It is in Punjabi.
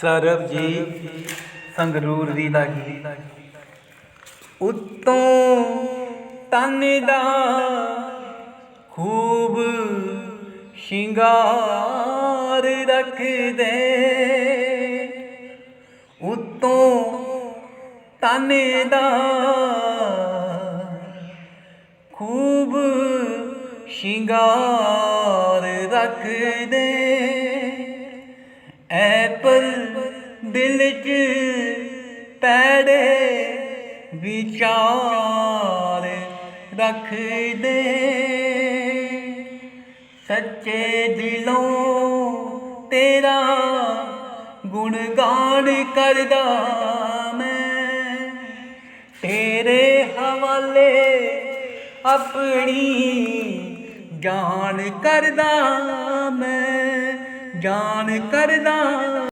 ਸਰਬਜੀਤ ਸੰਗਰੂਰ ਦੀ ਲਾਗੀ। ਉਤੋਂ ਤਨ ਦਾ ਖੂਬ ਸ਼ਿੰਗਾਰ ਰੱਖਦੇ। ਉਤੋਂ ਤਨ ਦਾ ਖੂਬ ਸ਼ਿੰਗਾਰ ਰੱਖਦੇ। ਐ ਪਰ ਦਿਲ ਚ ਪੈੜੇ ਵਿਚਾਰ ਰੱਖਦੇ। ਸੱਚੇ ਦਿਲੋਂ ਤੇਰਾ ਗੁਣਗਾਨ ਕਰਦਾ ਮੈਂ। ਤੇਰੇ ਹਵਾਲੇ ਆਪਣੀ ਜਾਨ ਕਰਦਾ ਮੈਂ ਕਰਦਾ।